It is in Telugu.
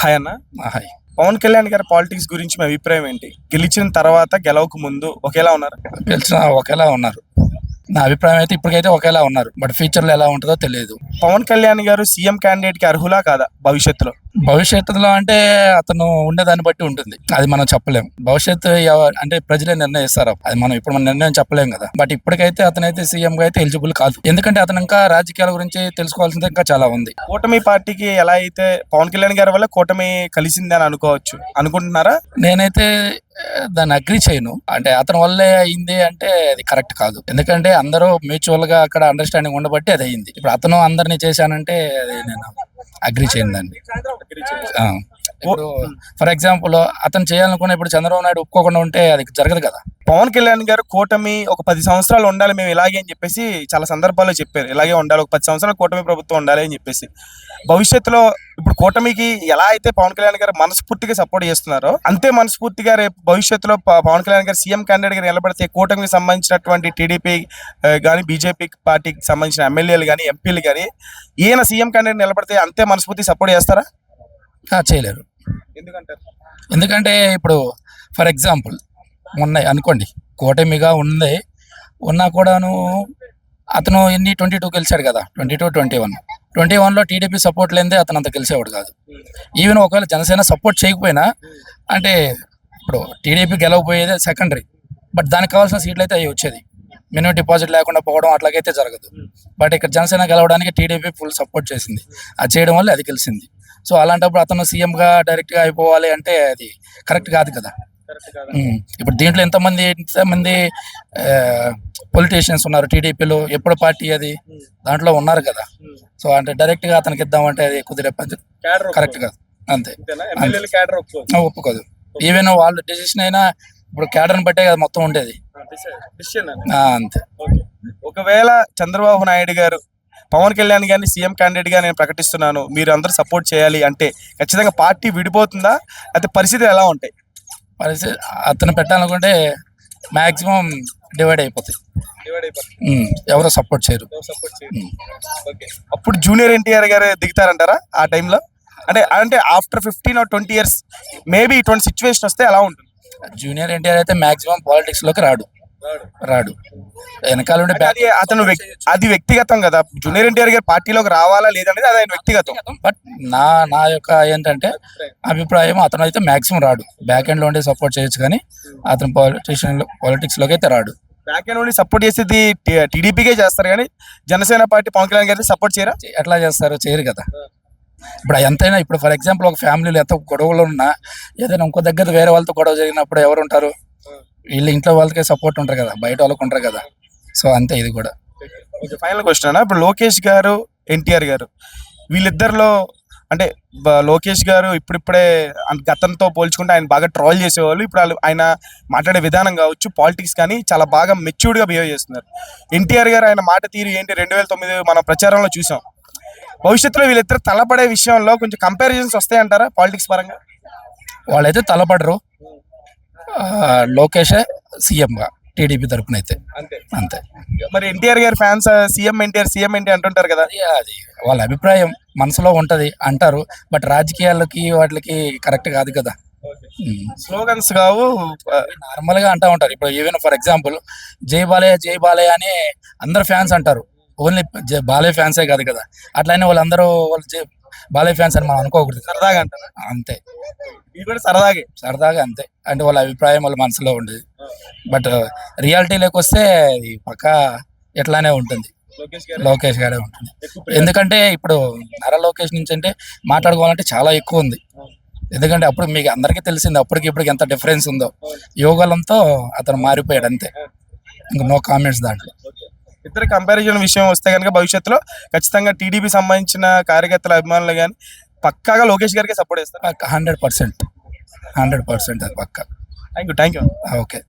హాయ్ అన్న. హాయ్. పవన్ కళ్యాణ్ గారి పాలిటిక్స్ గురించి మీ అభిప్రాయం ఏంటి? గెలిచిన తర్వాత గెలవక ముందు ఒకేలా ఉన్నారు? గెలిచిన ఒకేలా ఉన్నారు. నా అభిప్రాయం అయితే ఇప్పటికైతే ఒకేలా ఉన్నారు. బట్ ఫ్యూచర్లో ఎలా ఉంటుందో తెలియదు. పవన్ కళ్యాణ్ గారు సీఎం క్యాండిడేట్కి అర్హులా కాదా భవిష్యత్తులో? భవిష్యత్తులో అంటే అతను ఉండేదాన్ని బట్టి ఉంటుంది. అది మనం చెప్పలేం. భవిష్యత్తు అంటే ప్రజలే నిర్ణయిస్తారు అది మనం ఇప్పుడు మన నిర్ణయం చెప్పలేం కదా. బట్ ఇప్పటికైతే అతనైతే సీఎం గా అయితే ఎలిజిబుల్ కాదు. ఎందుకంటే అతను ఇంకా రాజకీయాల గురించి తెలుసుకోవాల్సింది ఇంకా చాలా ఉంది. కూటమి పార్టీకి ఎలా అయితే పవన్ కళ్యాణ్ గారి వల్ల కూటమి కలిసింది అని అనుకోవచ్చు. అనుకుంటున్నారా? నేనైతే దాన్ని అగ్రి చేయను. అంటే అతని వల్లే అయింది అంటే అది కరెక్ట్ కాదు. ఎందుకంటే అందరూ మ్యూచువల్గా అక్కడ అండర్స్టాండింగ్ ఉండబట్టి అది అయింది. ఇప్పుడు అతను అందరినీ చేశానంటే అది నేను అగ్రి చేయను దాన్ని. ఇప్పుడు ఫర్ ఎగ్జాంపుల్ అతను చేయాలనుకున్న ఇప్పుడు చంద్రబాబు నాయుడు ఒప్పుకోకుండా ఉంటే అది జరగదు కదా. పవన్ కళ్యాణ్ గారు కూటమి ఒక పది సంవత్సరాలు ఉండాలి మేము ఇలాగే అని చెప్పేసి చాలా సందర్భాల్లో చెప్పారు. ఇలాగే ఉండాలి ఒక పది సంవత్సరాలు కూటమి ప్రభుత్వం ఉండాలి అని చెప్పేసి. భవిష్యత్తులో ఇప్పుడు కూటమికి ఎలా అయితే పవన్ కళ్యాణ్ గారు మనస్ఫూర్తిగా సపోర్ట్ చేస్తున్నారో అంతే మనస్ఫూర్తిగా రేపు భవిష్యత్తులో పవన్ కళ్యాణ్ గారు సీఎం క్యాండిడేట్గా నిలబడితే కూటమికి సంబంధించినటువంటి టీడీపీ కానీ బీజేపీ పార్టీకి సంబంధించిన ఎమ్మెల్యేలు కానీ ఎంపీలు కానీ ఈయన సీఎం క్యాండిడేట్ నిలబడితే అంతే మనస్ఫూర్తి సపోర్ట్ చేస్తారా? చేయలేరు. ఎందుకంటే ఇప్పుడు ఫర్ ఎగ్జాంపుల్ మొన్న అనుకోండి కూటమిగా ఉంది ఉన్నా కూడాను అతను ఎన్ని ట్వంటీ టూ గెలిచాడు కదా twenty two twenty one. Twenty వన్లో టీడీపీ సపోర్ట్ లేనిదే అతను అంత గెలిచేవాడు కాదు. ఈవెన్ ఒకవేళ జనసేన సపోర్ట్ చేయకపోయినా అంటే ఇప్పుడు టీడీపీ గెలవపోయేదే సెకండరీ. బట్ దానికి కావాల్సిన సీట్లు అయితే అవి వచ్చేది. మినిమం డిపాజిట్ లేకుండా పోవడం అట్లాగైతే జరగదు. బట్ ఇక్కడ జనసేన గెలవడానికి టీడీపీ ఫుల్ సపోర్ట్ చేసింది. అది చేయడం వల్ల అది గెలిచింది. సో అలాంటప్పుడు అతను సీఎంగా డైరెక్ట్గా అయిపోవాలి అంటే అది కరెక్ట్ కాదు కదా. ఇప్పుడు దీంట్లో ఎంతమంది ఎంతమంది పొలిటీషియన్స్ ఉన్నారు? టీడీపీలో ఎప్పుడు పార్టీ అది? దాంట్లో ఉన్నారు కదా. సో అంటే డైరెక్ట్గా అతనికి ఇద్దామంటే అది కుదిరే కరెక్ట్ కాదు. అంతే. ఒప్పుకోదు. ఈవెన్ వాళ్ళ డెసిషన్ అయినా ఇప్పుడు క్యాడర్ని బట్టే కదా మొత్తం ఉండేది. అంతే. ఒకవేళ చంద్రబాబు నాయుడు గారు పవన్ కళ్యాణ్ గారిని సీఎం క్యాండిడేట్గా నేను ప్రకటిస్తున్నాను. మీరు అందరూ సపోర్ట్ చేయాలి అంటే ఖచ్చితంగా పార్టీ విడిపోతుందా? అయితే పరిస్థితి ఎలా ఉంటాయి? పరిస్థితి అతను పెట్టాలనుకుంటే మాక్సిమం డివైడ్ అయిపోతాయి. ఉమ్, ఎవరు సపోర్ట్ చేయరు. అప్పుడు జూనియర్ ఎన్టీఆర్ గారు దిగుతారంటారా ఆ టైంలో అంటే అంటే after fifteen or twenty years maybe ఇటువంటి సిచ్యువేషన్ వస్తే ఎలా ఉంటుంది? జూనియర్ ఎన్టీఆర్ అయితే మాక్సిమం పాలిటిక్స్లోకి రాడు. రాడు. వెనకాల ఉండే అది అతను వ్యక్- అది వ్యక్తిగతం కదా. జూనియర్ ఎన్టీఆర్ గారు పార్టీలోకి రావాలా లేదనేది అది ఆయన వ్యక్తిగతం. బట్ నా నా యొక్క ఏంటంటే అభిప్రాయం అతను అయితే మాక్సిమం రాడు. బ్యాక్ ఎండ్లో ఉండి సపోర్ట్ చేయొచ్చు కానీ అతను పాలిటిషియన్ పాలిటిక్స్లోకి అయితే రాడు. బ్యాక్ ఎండ్ నుండి సపోర్ట్ చేసేది టీడీపీకే చేస్తారు కానీ జనసేన పార్టీ పవన్ కళ్యాణ్ గారిని సపోర్ట్ చేయరా? ఎట్లా చేస్తారు? చేయరు కదా. ఇప్పుడు ఎంతైనా ఇప్పుడు ఫర్ ఎగ్జాంపుల్ ఒక ఫ్యామిలీలో ఎంత గొడవలు ఉన్నా ఏదైనా ఇంకో దగ్గర వేరే వాళ్ళతో గొడవ జరిగినప్పుడు ఎవరు ఉంటారు వీళ్ళు ఇంట్లో వాళ్ళకే సపోర్ట్ ఉంటారు కదా బయట వాళ్ళకి ఉంటారు కదా. సో అంతే ఇది కూడా. ఫైనల్ క్వశ్చన్ అన్న. ఇప్పుడు లోకేష్ గారు ఎన్టీఆర్ గారు వీళ్ళిద్దరిలో అంటే లోకేష్ గారు ఇప్పుడిప్పుడే గతంతో పోల్చుకుంటే ఆయన బాగా ట్రోల్ చేసేవాళ్ళు. ఇప్పుడు వాళ్ళు ఆయన మాట్లాడే విధానం కావచ్చు పాలిటిక్స్ కానీ చాలా బాగా మెచ్యూర్డ్గా బిహేవ్ చేస్తున్నారు. ఎన్టీఆర్ గారు ఆయన మాట తీరు ఏంటి? రెండు వేల తొమ్మిది మన ప్రచారంలో చూసాం. భవిష్యత్తులో వీళ్ళిద్దరు తలపడే విషయంలో కొంచెం కంపారిజన్స్ వస్తాయంటారా పాలిటిక్స్ పరంగా? వాళ్ళైతే తలపడరు. లోకేషే సీఎం గా టీడీపీ తరపున అయితే. అంతే. మరి ఎన్టీఆర్ గారి fans CM NTR CM NT అంటుంటారు కదా. అది వాళ్ళ అభిప్రాయం మనసులో ఉంటది అంటారు బట్ రాజకీయాలకి వాటికి కరెక్ట్ కాదు కదా. స్లోగన్స్ కావు నార్మల్గా అంటా ఉంటారు. ఇప్పుడు ఈవెన్ ఫర్ ఎగ్జాంపుల్ జై బాలయ్య జై బాలయ్య అని అందరు ఫ్యాన్స్ అంటారు. ఓన్లీ బాలయ్య ఫ్యాన్సే కాదు కదా. అట్లానే వాళ్ళందరూ వాళ్ళు బాలయ్య ఫ్యాన్స్ అని మనం అనుకోకూడదు. సరదాగా అంటారు? అంతే. ఇది కూడా సరదాగే సరదాగా అంతే. అంటే వాళ్ళ అభిప్రాయం వాళ్ళ మనసులో ఉండేది. బట్ రియాలిటీలోకి వస్తే ఇది పక్క ఎట్లానే ఉంటుంది. లోకేష్ గారు. లోకేష్ గారే ఉంటుంది. ఎందుకంటే ఇప్పుడు నర లోకేష్ నుంచి అంటే మాట్లాడుకోవాలంటే చాలా ఎక్కువ ఉంది. ఎందుకంటే అప్పుడు మీకు అందరికీ తెలిసింది అప్పటికి ఇప్పటికి ఎంత డిఫరెన్స్ ఉందో. యోగాలంతో అతను మారిపోయాడు అంతే. ఇంక నో కామెంట్స్ దాంట్లో. ఇద్దరు కంపారిజన్ విషయం వస్తే కనుక భవిష్యత్తులో ఖచ్చితంగా టీడీపీ సంబంధించిన కార్యకర్తల అభిమానులు కానీ పక్కాగా లోకేష్ గారికి సపోర్ట్ చేస్తారు? హండ్రెడ్ పర్సెంట్ హండ్రెడ్ పర్సెంట్ అది పక్క. Thank you thank you okay.